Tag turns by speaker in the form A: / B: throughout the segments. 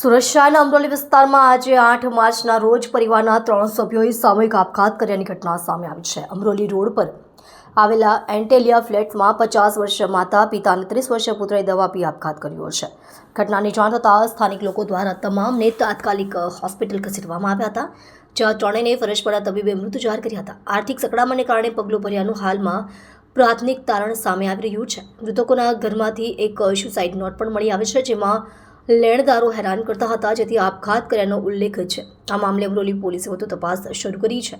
A: શહેરના અમરોલી વિસ્તારમાં આજે આઠ માર્ચના રોજ પરિવારના ત્રણ સભ્યોએ સામૂહિક આપઘાત કર્યાની ઘટના સામે આવી છે. અમરોલી રોડ પર આવેલા એન્ટેલિયા ફ્લેટમાં પચાસ વર્ષીય માતા પિતા અને ત્રીસ વર્ષીય પુત્રએ દવા પી આપઘાત કર્યો છે. ઘટનાની જાણ થતાં સ્થાનિક લોકો દ્વારા તમામને તાત્કાલિક હોસ્પિટલ ખસેડવામાં આવ્યા હતા, જ્યાં ત્રણેયને ફરજ પડા તબીબે મૃત્યુ જાહેર કર્યા હતા. આર્થિક સકડામણને કારણે પગલું ભર્યાનું હાલમાં પ્રાથમિક તારણ સામે આવી રહ્યું છે. મૃતકોના ઘરમાંથી એક સુસાઇડ નોટ પણ મળી આવે છે, જેમાં લેણદારો હેરાન કરતા હતા, જેથી આપઘાત કર્યાનો ઉલ્લેખ છે. આ મામલે અમરોલી પોલીસે વધુ તપાસ શરૂ કરી છે.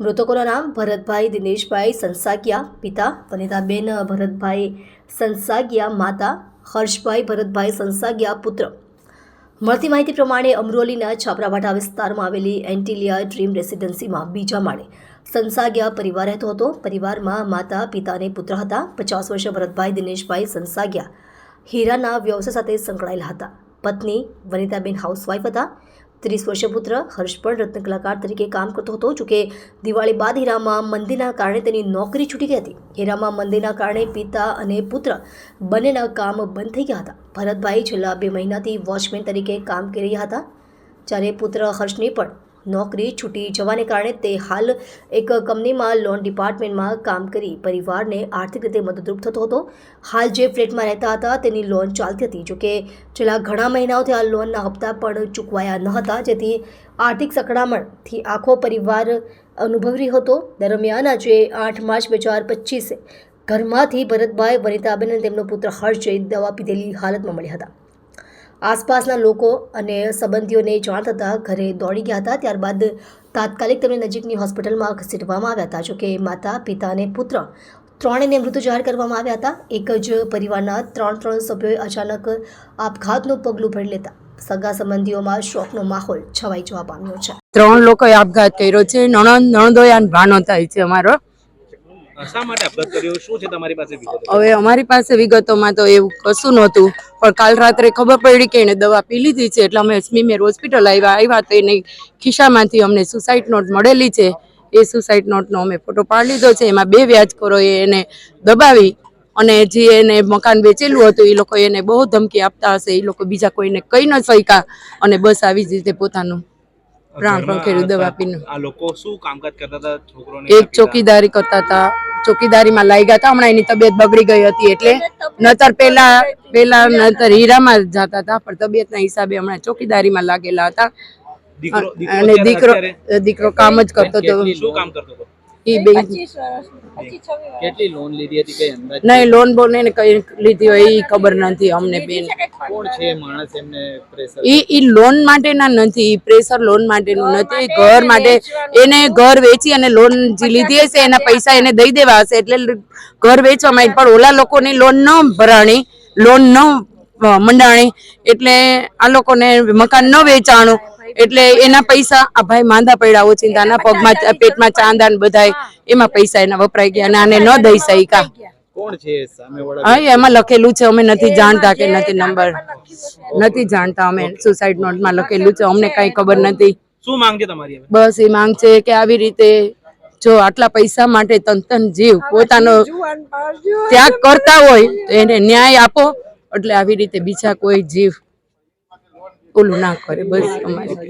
A: મૃતકોના નામ ભરતભાઈ દિનેશભાઈ સંસાગિયા પિતા વનિતાબેન ભરતભાઈ સંસાગિયા માતા હર્ષભાઈ ભરતભાઈ સંસાગિયા પુત્ર. મળતી માહિતી પ્રમાણે અમરોલીના છાપરાભાટા વિસ્તારમાં આવેલી એન્ટિલિયા ડ્રીમ રેસિડેન્સીમાં બીજા માળે સંસાગિયા પરિવાર રહેતો હતો. પરિવારમાં માતા, પિતા અને પુત્ર હતા. પચાસ વર્ષે ભરતભાઈ દિનેશભાઈ સંસાગિયા હીરાના વ્યવસાય સાથે સંકળાયેલા હતા. પત્ની વનિતાબેન હાઉસવાઇફ હતા. ત્રીસ વર્ષીય પુત્ર હર્ષ પણ રત્ન કલાકાર તરીકે કામ કરતો હતો જોકે દિવાળી બાદ હીરામાં મંદીના કારણે તેની નોકરી છૂટી ગઈ હતી. હીરામાં મંદીના કારણે પિતા અને પુત્ર બંનેના કામ બંધ થઈ ગયા હતા. ભરતભાઈ છેલ્લા બે મહિનાથી વોચમેન તરીકે કામ કરી રહ્યા હતા. જ્યારે પુત્ર હર્ષની પણ નોકરી છૂટી જવાને કારણે તે હાલ એક કંપનીમાં લોન ડિપાર્ટમેન્ટમાં કામ કરી પરિવારને આર્થિક રીતે મદદરૂપ થતો હતો. હાલ જે ફ્લેટમાં રહેતા હતા, તેની લોન ચાલતી હતી. જોકે છેલ્લા ઘણા મહિનાઓથી આ લોનના હપ્તા પણ ચૂકવાયા ન હતા. જેથી આર્થિક સકડામણથી આખો પરિવાર અનુભવી રહ્યો હતો. દરમિયાન આજે આઠ માર્ચ બે હજાર પચીસે ઘરમાંથી ભરતભાઈ વનિતાબેન અને તેમનો પુત્ર હર્ષ દવા પીધેલી હાલતમાં મળ્યા હતા. આસપાસના લોકો અને સંબંધીઓને જાણ થતાં ઘરે દોડી ગયા હતા. ત્યારબાદ તાત્કાલિક તેમને નજીકની હોસ્પિટલમાં ખસેડવામાં આવ્યા હતા. જોકે માતા પિતા અને પુત્ર ત્રણેયને મૃત્યુ જાહેર કરવામાં આવ્યા હતા. એક જ પરિવારના ત્રણ ત્રણ સભ્યોએ અચાનક આપઘાતનું પગલું ભરી લેતા સગા સંબંધીઓમાં શોકનો માહોલ છવાઈ જવા પામ્યો છે.
B: ત્રણ લોકોએ આપઘાત કર્યો છે. નણંદ નણદોયાન ભાનો થાય છે અમારો.
C: શા માટે આપઘાત કર્યો? શું છે તમારી પાસે
B: હવે અમારી પાસે વિગતોમાં તો એવું કશું નહોતું. પણ કાલ રાત્રે ખબર પડી કે એને દવા પી લીધી છે. એટલે અમે સ્મીમેર હોસ્પિટલ આવ્યા આવ્યા તો એને ખિસ્સામાંથી અમને સુસાઇડ નોટ મળેલી છે. એ સુસાઇડ નોટનો અમે ફોટો પાડી લીધો છે. એમાં બે વ્યાજખોરોએ એને દબાવી અને જે એને મકાન વેચેલું હતું એ લોકો એને બહુ ધમકી આપતા હશે. એ લોકો બીજા કોઈને કહી ન શક્યા અને બસ આવી જ રીતે પોતાનું પ્રાણ પંખેરું દવા પીને.
C: આ લોકો શું કામકાજ કરતા હતા? છોકરોને
B: એક ચોકીદારી કરતા હતા. ચોકીદારીમાં લાગ્યા હતા. હમણાં એની તબિયત બગડી ગઈ હતી એટલે નતર પેલા પેલા નતર હીરામાં જતા હતા પણ તબિયતના હિસાબે હમણાં ચોકીદારીમાં લાગેલા હતા. અને દીકરો દીકરો કામ જ કરતો હતો.
C: શું કામ કરતો હતો?
B: એ બે.
C: કેટલી લોન લીધી હતી? કઈ અંદાજ?
B: નહીં લોન બોન એને કઈ લીધી હોય એ ખબર નથી અમને બેન.
C: કોણ છે? માણસ એમને પ્રેશર
B: ઈ ઈ લોન માટેના નથી પ્રેશર લોન માટેનું નથી. ઘર માટે એને ઘર વેચી અને લોન જે લીધી હશે એના પૈસા એને દઈ દેવા હશે. એટલે ઘર વેચવામાં આવી. પણ ઓલા લોકોની લોન ન ભરાણી લોન ન મંડાણી. એટલે આ લોકોને મકાન ન વેચાણું. એટલે એના પૈસા આ ભાઈ માંદા પડ્યા ઓચિંતાના પગમાં પેટમાં ચાંદા ને બધાય એમાં પૈસા એના વપરાઈ ગયા અને આને ન દઈ શક્યા.
C: કોણ છે
B: હા એમાં લખેલું છે અમે નથી જાણતા કે નથી નંબર. નથી જાણતા અમે સુસાઇડ નોટમાં લખેલું છે અમને કઈ ખબર નથી.
C: શું માંગ છે તમારી
B: બસ એ માંગ છે કે આવી રીતે જો આટલા પૈસા માટે તન તન જીવ પોતાનો ત્યાગ કરતા હોય તો એને ન્યાય આપો એટલે આવી રીતે બીજા કોઈ જીવ ઓલું ના કરે બસ અમારે.